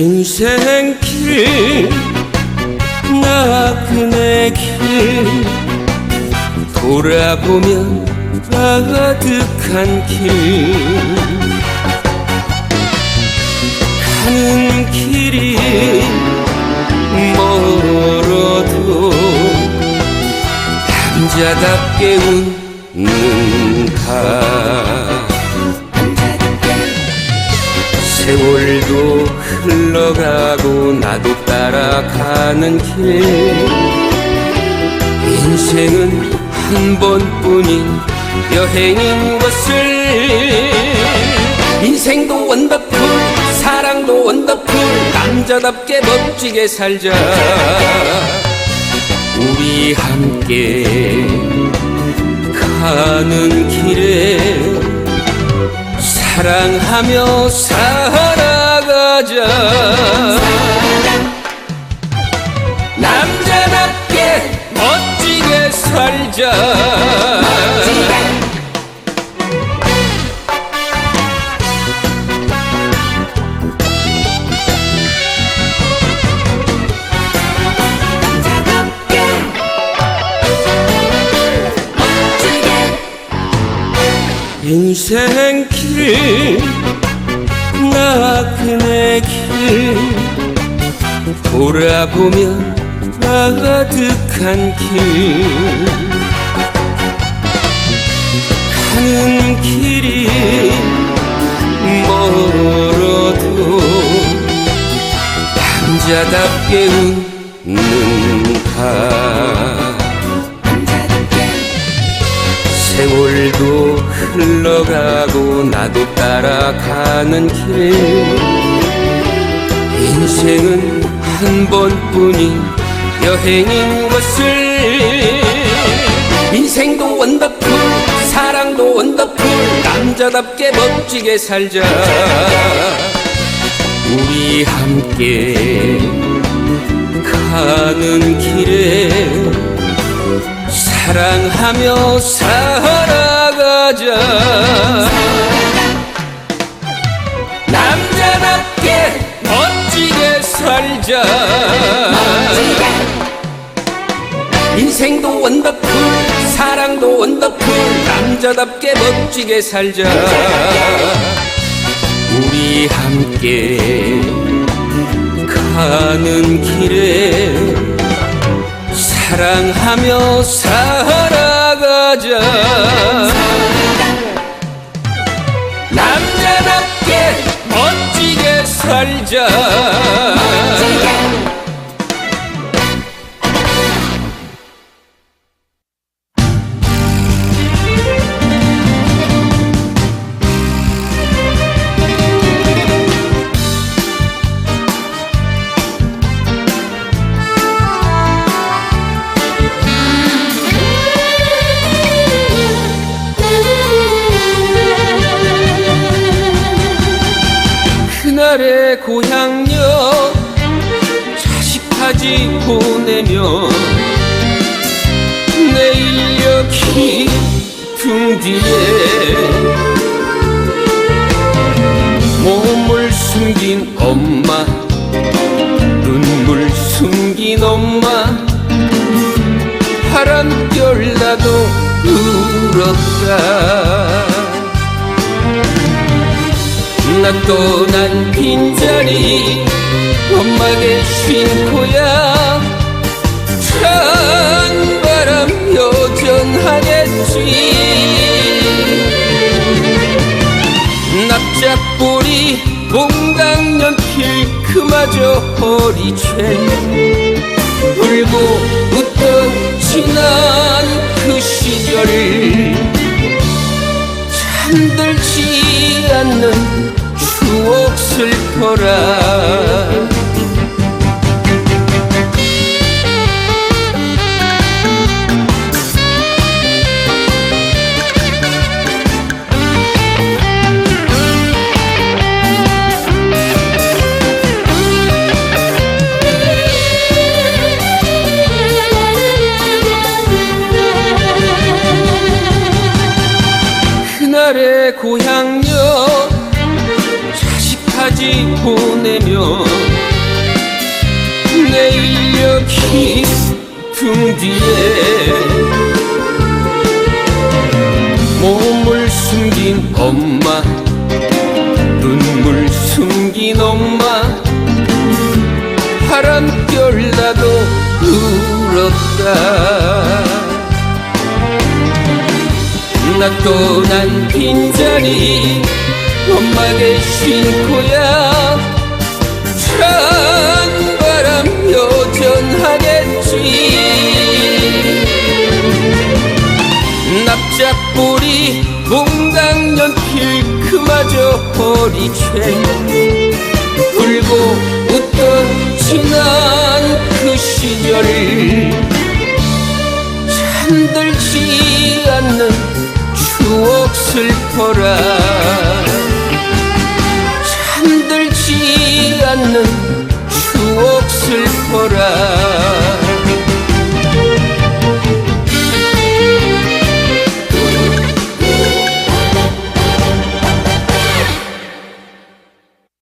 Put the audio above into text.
인생길 나그네 길. 돌아보면 가득한 길. 가는 길이 멀어도 남자답게 웃는다 세월도 흘러가고 나도 따라가는 길. 인생은 한 번뿐인 여행인 것을. 인생도 원더풀 사랑도 원더풀 남자답게 멋지게 살자. 우리 함께 가는 길에 사랑하며 살아가자. 남자답게 멋지게 살자. 인생 길 나그네 길 돌아보면 가득한 길. 가는 길이 멀어도 남자답게 웃는다 세월도 흘러가고 나도 따라가는 길. 인생은 한 번뿐인 여행인 것을. 인생도 원더풀 사랑도 원더풀 남자답게 멋지게 살자. 우리 함께 가는 길에 사랑하며 살아가자. 남자답게 멋지게 살자. 인생도 원더풀 사랑도 원더풀 남자답게 멋지게 살자. 우리 함께 가는 길에 사랑하며 살아가자. 남자답게 멋지게 살자 그날의 고향역 자식까지 보내며 내일 여기 등 뒤에 몸을 숨긴 엄마 눈물 숨긴 엄마 바람결 나도 울었다 나 떠난 빈자리. 엄마게 쉰 코야. 찬바람 여전하겠지 납작보리 봉당연필 그마저 허리채 울고 웃던 지난 그 시절 잠들지 않는 슬퍼라. 고향 내며 매일 여기 등 뒤에 몸을 숨긴 엄마 눈물 숨긴 엄마 바람결 나도 울었다. 나 떠난 빈자리 엄마 계신 고향 찬 바람 여전하겠지. 납작보리 몽당연필 그마저 허리채 울고 웃던 지난 그 시절을 잠들지 않는 추억 슬퍼라 않는 추억 슬퍼라